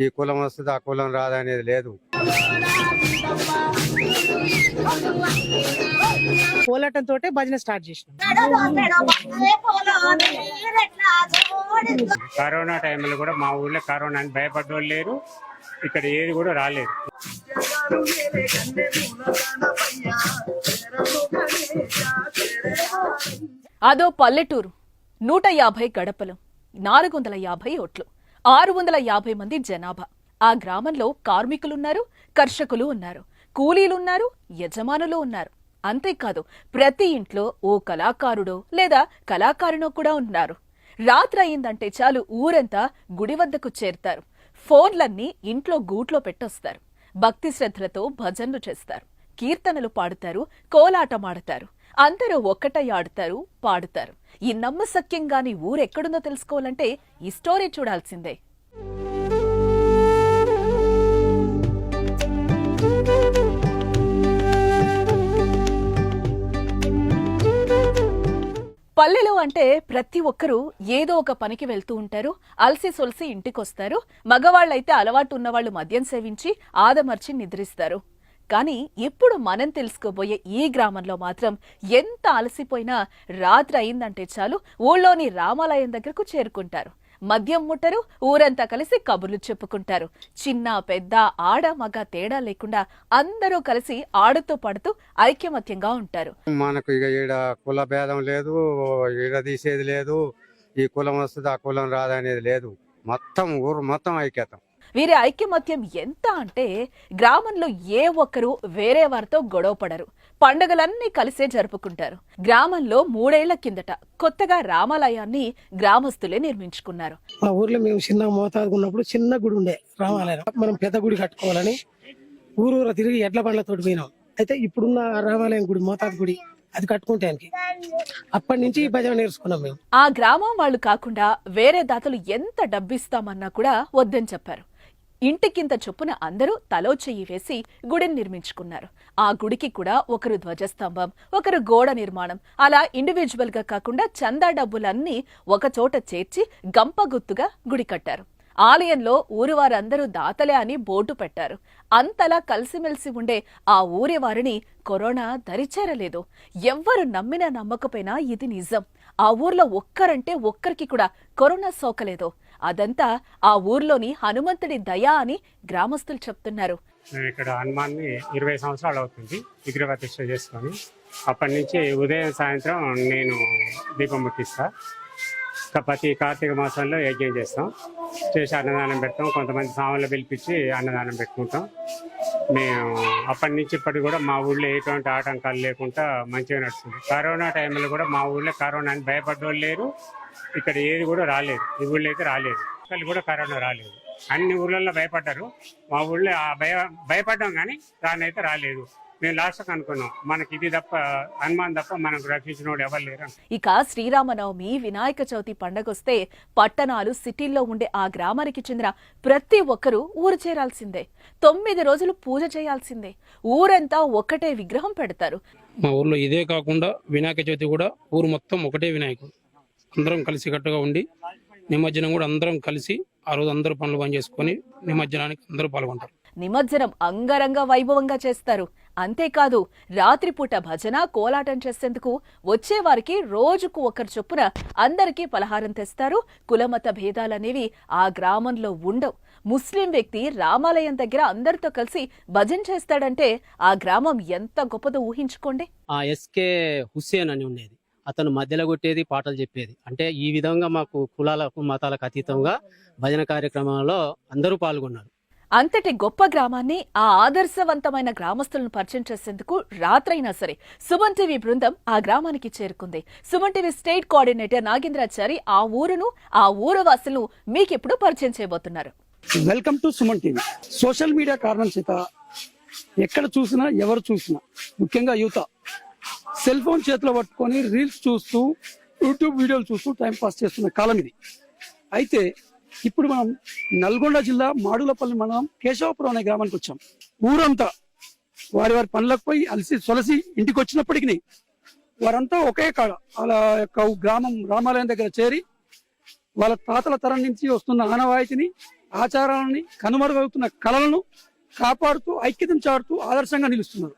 ఈ కులం వస్తుంది ఆ కులం రాదనేది లేదు. కోలాటం తోటే భజన స్టార్ట్ చేసినాం. కరోనా టైంలో కూడా మా ఊర్లో కరోనా అని భయపడ్డోళ్ళు లేరు ఇక్కడ ఏది కూడా రాలేదు. అదో పల్లెటూరు నూట యాభై గడపలు. నాలుగు వందల యాభై ఓట్లు. ఆరు వందల యాభై మంది జనాభా. ఆ గ్రామంలో కార్మికులున్నారు కర్షకులు ఉన్నారు కూలీలున్నారు యజమానులు ఉన్నారు. అంతేకాదు ప్రతి ఇంట్లో ఓ కళాకారుడో లేదా కళాకారునో కూడా ఉన్నారు. రాత్రి అయిందంటే చాలు ఊరంతా గుడి వద్దకు చేరుతారు. ఫోన్లన్నీ ఇంట్లో గూట్లో పెట్టొస్తారు. భక్తి శ్రద్ధలతో భజనలు చేస్తారు. కీర్తనలు పాడుతారు కోలాటమాడతారు. అందరూ ఒక్కటై ఆడుతారు పాడుతారు. ఈ నమ్మసక్యంగాని ఊరెక్కడుందో తెలుసుకోవాలంటే ఈ స్టోరీ చూడాల్సిందే. పల్లెలు అంటే ప్రతి ఒక్కరూ ఏదో ఒక పనికి వెళ్తూ ఉంటారు అలసి సొలసి ఇంటికొస్తారు మగవాళ్ళైతే అలవాటు ఉన్నవాళ్ళు మద్యం సేవించి ఆదమర్చి నిద్రిస్తారు. కానీ ఇప్పుడు మనం తెలుసుకోబోయే ఈ గ్రామంలో మాత్రం ఎంత అలసిపోయినా రాత్రి అయిందంటే చాలు ఊళ్ళోని రామాలయం దగ్గరకు చేరుకుంటారు. మద్యం ముట్టరు ఊరంతా కలిసి కబుర్లు చెప్పుకుంటారు. చిన్న పెద్ద ఆడ మగ తేడా లేకుండా అందరూ కలిసి ఆడుతూ పడుతూ ఐక్యమత్యంగా ఉంటారు. మనకు ఇక ఈడ కుల భేదం లేదు ఈడ తీసేది లేదు ఈ కులం వస్తుంది ఆ కులం రాదనేది లేదు. మొత్తం ఊరు మొత్తం ఐక్యతం. వీరి ఐక్యమత్యం ఎంత అంటే గ్రామంలో ఏ ఒక్కరూ వేరే వారితో గొడవ పడరు. పండగలన్నీ కలిసే జరుపుకుంటారు. గ్రామంలో మూడేళ్ళ కిందట కొత్తగా రామాలయాన్ని గ్రామస్తులే నిర్మించుకున్నారు. మా ఊర్లో మేము చిన్న మోతాదుగా ఉన్నప్పుడు చిన్న గుడి ఉండే రామాలయం. మనం పెద్ద గుడి కట్టుకోవాలని ఊరు ఊర తిరిగి ఎడ్ల బండ్లతో పోయినాం. అయితే ఇప్పుడున్న రామాలయం గుడి మోతాదు గుడి అది కట్టుకుంటానికి అప్పటి నుంచి ఈ భజన నేర్చుకున్నాం మేము. ఆ గ్రామం వాళ్ళు కాకుండా వేరే దాతలు ఎంత డబ్బిస్తామన్నా కూడా వద్దని చెప్పారు. ఇంటికింత చొప్పున అందరూ తలో చెయ్యి వేసి గుడిని నిర్మించుకున్నారు. ఆ గుడికి కూడా ఒకరు ధ్వజస్తంభం ఒకరు గోడ నిర్మాణం. అలా ఇండివిజువల్గా కాకుండా చందా డబ్బులన్నీ ఒకచోట చేర్చి గంపగుత్తుగా గుడి కట్టారు. ఆలయంలో ఊరి వారందరూ దాతలే అని బోటు పెట్టారు. అంతలా కలిసిమెలిసి ఉండే ఆ ఊరి వారిని కరోనా దరిచేరలేదు. ఎవ్వరు నమ్మినా నమ్మకపోయినా ఇది నిజం. ఆ ఊర్లో ఒక్కరంటే ఒక్కరికి కూడా కరోనా సోకలేదు. అదంతా ఆ ఊర్లోని హనుమంతుడి దయా అని గ్రామస్తులు చెప్తున్నారు. మేము ఇక్కడ హనుమాన్ని ఇరవై సంవత్సరాలు అవుతుంది విగ్రహ చేసుకొని. అప్పటి నుంచి ఉదయం సాయంత్రం నేను దీపం ముట్టిస్తా. ప్రతి కార్తీక మాసంలో యజ్ఞం చేస్తాం. చేసి అన్నదానం పెడతాం. కొంతమంది సామాన్లు పిలిపించి అన్నదానం పెట్టుకుంటాం. మేము అప్పటి నుంచి ఇప్పటికి కూడా మా ఊళ్ళో ఎటువంటి ఆటంకాలు లేకుండా మంచిగా నడుస్తుంది. కరోనా టైంలో కూడా మా ఊళ్ళో కరోనా అని భయపడ్డోళ్ళు లేరు. ఇక్కడ ఏది కూడా రాలేదు. ఈ ఊళ్ళో అయితే రాలేదు. ఇక్కడ కూడా కరోనా రాలేదు. అన్ని ఊళ్ళల్లో భయపడ్డారు. మా ఊళ్ళో భయ భయపడ్డాం కానీ దాన్ని అయితే రాలేదు. మేము లాస్ట్కి అనుకున్నాం. మనకి ఇది తప్ప హనుమాన్ తప్ప మనకు రక్షించిన ఎవరు లేరు. ఇక శ్రీరామనవమి వినాయక చవితి పండగొస్తే పట్టణాలు సిటీల్లో ఉండే ఆ గ్రామానికి చెందిన ప్రతి ఒక్కరూ ఊరు చేరాల్సిందే. తొమ్మిది రోజులు పూజ చేయాల్సిందే. ఊరంతా ఒక్కటే విగ్రహం పెడతారు. మా ఊర్లో ఇదే కాకుండా వినాయక చవితి కూడా ఊరు మొత్తం ఒకటే వినాయకుడు. అందరం కలిసికట్టుగా ఉండి నిమజ్జనం కూడా అందరం కలిసి ఆ రోజు అందరూ పనులు పని చేసుకొని నిమజ్జనానికి అందరూ పాల్గొంటారు. నిమజ్జనం అంగరంగ వైభవంగా చేస్తారు. అంతేకాదు రాత్రిపూట భజన కోలాటం చేసేందుకు వచ్చేవారికి రోజుకు ఒకరు చొప్పున అందరికీ పలహారం తెస్తారు. కులమత భేదాలనేవి ఆ గ్రామంలో ఉండవు. ముస్లిం వ్యక్తి రామాలయం దగ్గర అందరితో కలిసి భజన చేస్తాడంటే ఆ గ్రామం ఎంత గొప్పదో ఊహించుకోండి. ఆ ఎస్కే హుస్సేన్ అని ఉండేది. అతను మధ్యలో కొట్టేది పాటలు చెప్పేది. అంటే ఈ విధంగా మాకు కులాలకు మతాలకు అతీతంగా భజన కార్యక్రమంలో అందరూ పాల్గొన్నారు. అంతటి గొప్ప గ్రామాన్ని ఆ ఆదర్శవంతమైన గ్రామస్తులను పరిచయం చేసేందుకు రాత్రైనా సరే సుమన్ టీవీ బృందం ఆ గ్రామానికి చేరుకుంది. Suman TV state coordinator Nagendrachari ఆ ఊరును ఆ ఊరు వాసులను మీకిప్పుడు పరిచయం చేయబోతున్నారు. Welcome to Suman TV. Social media కారణం చేత ఎక్కడ చూసినా ఎవరు చూసినా ముఖ్యంగా యువత సెల్ ఫోన్ చేతిలో పట్టుకొని రీల్స్ చూస్తూ యూట్యూబ్ వీడియోలు చూస్తూ టైం పాస్ చేస్తున్న కాలం ఇది. అయితే ఇప్పుడు మనం నల్గొండ జిల్లా మాడులపల్లి మండలం కేశవపురం అనే గ్రామానికి వచ్చాం. ఊరంతా వారి వారి పనులకు పోయి అలసి సొలసి ఇంటికి వచ్చినప్పటికీ వారంతా ఒకే కాడ వాళ్ళ యొక్క గ్రామం రామాలయం దగ్గర చేరి వాళ్ళ తాతల తరం నుంచి వస్తున్న ఆనవాయితీని ఆచారాలని కనుమరుగవుతున్న కళలను కాపాడుతూ ఐక్యతం చాడుతూ ఆదర్శంగా నిలుస్తున్నారు.